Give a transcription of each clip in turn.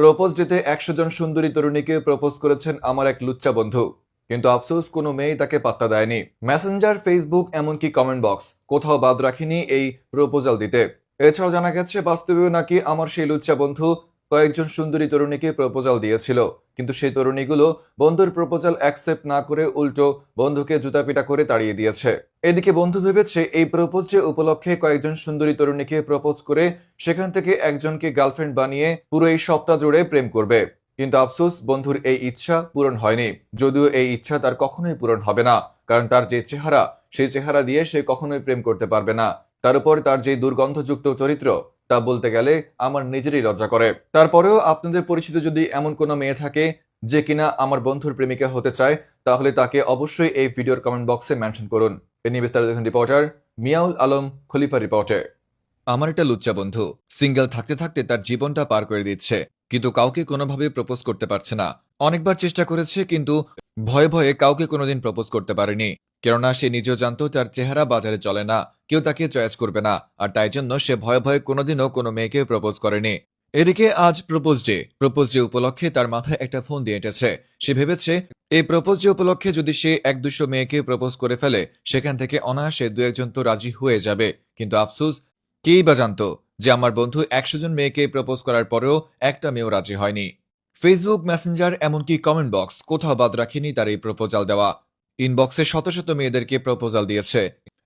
Propose ডেতে একশো জন সুন্দরী তরুণীকে প্রপোজ করেছেন আমার এক লুচ্চা বন্ধু। কিন্তু আফসোস, কোনো মেয়ে তাকে পাত্তা দেয়নি। মেসেঞ্জার ফেসবুক এমনকি কমেন্ট বক্স কোথাও বাদ রাখিনি এই প্রপোজাল দিতে। এছাড়াও জানা গেছে, বাস্তবেও নাকি আমার সেই লুচ্চা বন্ধু কয়েকজন সুন্দরী তরুণীকে প্রপোজাল দিয়েছিল, কিন্তু সেই তরুণীগুলো বন্ধুর প্রপোজাল অ্যাকসেপ্ট না করে উল্টো বন্ধুকে জুতাপিটা করে তাড়িয়ে দিয়েছে। এদিকে বন্ধু ভেবেছে এই প্রপোজ ডে উপলক্ষে কয়েকজন সুন্দরী তরুণীকে প্রপোজ করে সেখান থেকে একজনকে গার্লফ্রেন্ড বানিয়ে পুরো এই সপ্তাহ জুড়ে প্রেম করবে। কিন্তু আফসোস, বন্ধুর এই ইচ্ছা পূরণ হয়নি। যদিও এই ইচ্ছা তার কখনোই পূরণ হবে না, কারণ তার যে চেহারা, সেই চেহারা দিয়ে সে কখনোই প্রেম করতে পারবে না। তার উপর তার যে দুর্গন্ধযুক্ত চরিত্র তা বলতে গেলে আমার নিজেরই লজ্জা করে। তারপরেও আপনাদের পরিচিত যদি এমন কোনো মেয়ে থাকে যে কিনা আমার বন্ধুর প্রেমিকা হতে চায়, তাহলে তাকে অবশ্যই এই ভিডিওর কমেন্ট বক্সে মেনশন করুন। এ নিয়ে বিস্তারিত রিপোর্টার মিয়াউল আলম, খলিফা রিপোর্টে আমার একটা লুচ্চা বন্ধু সিঙ্গেল থাকতে থাকতে তার জীবনটা পার করে দিচ্ছে, কিন্তু কাউকে কোনোভাবে প্রপোজ করতে পারছে না। অনেকবার চেষ্টা করেছে, কিন্তু ভয়ে ভয়ে কাউকে কোনোদিন প্রপোজ করতে পারেনি। কেননা সে নিজেও জানতো তার চেহারা বাজারে চলে না, কেউ তাকে চয়েস করবে না, আর তাই জন্য সে ভয়ে ভয়ে কোনোদিনও কোনো মেয়েকে প্রপোজ করেনি। এদিকে আজ প্রপোজ ডে প্রপোজ ডে উপলক্ষে তার মাথায় একটা ফোন দিয়ে এঁটেছে। সে ভেবেছে, এই প্রপোজ ডে উপলক্ষে যদি সে এক দুশো মেয়েকে প্রপোজ করে ফেলে, সেখান থেকে অনায়াসে দু একজন তো রাজি হয়ে যাবে। কিন্তু আফসুস, কেই বা জানতো যে আমার বন্ধু একশো জন মেয়েকে প্রপোজ করার পরেও একটা মেয়েও রাজি হয়নি। ফেসবুক মেসেঞ্জার এমনকি কমেন্ট বক্স কোথাও বাদ রাখেনি তার এই প্রপোজাল দেওয়া। ইনবক্সে শত শত মেয়েদেরকে প্রপোজাল দিয়েছে।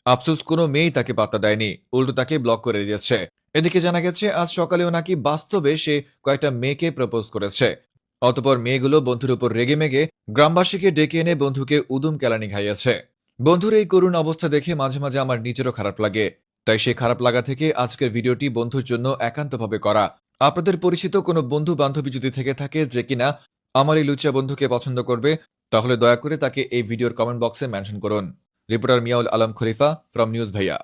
আফসোস কোনো মেয়েই তাকে পাত্তা দেয়নি, উল্টো তাকে ব্লক করে দিয়েছে। এদিকে জানা গেছে, আজ সকালেও নাকি বাস্তবে সে কয়েকটা মেয়েকে প্রপোজ করেছে। অতপর মেয়েগুলো বন্ধুর উপর রেগে মেগে গ্রামবাসীকে ডেকে এনে বন্ধুকে উদুম কেলানি খাইয়েছে বন্ধুর এই করুণ অবস্থা দেখে মাঝে মাঝে আমার নিজেরও খারাপ লাগে। তাই সেই খারাপ লাগা থেকে আজকের ভিডিওটি বন্ধুর জন্য একান্তভাবে করা। আপনাদের পরিচিত কোনো বন্ধু বান্ধবী যদি থেকে থাকে যে কিনা আমার এই লুচা বন্ধুকে পছন্দ করবে তাহলে দয়া করে তাকে এই ভিডিওর কমেন্ট বক্সে মেনশন করুন। Reporter Miaul Alam Khalifa from news ভাইয়া।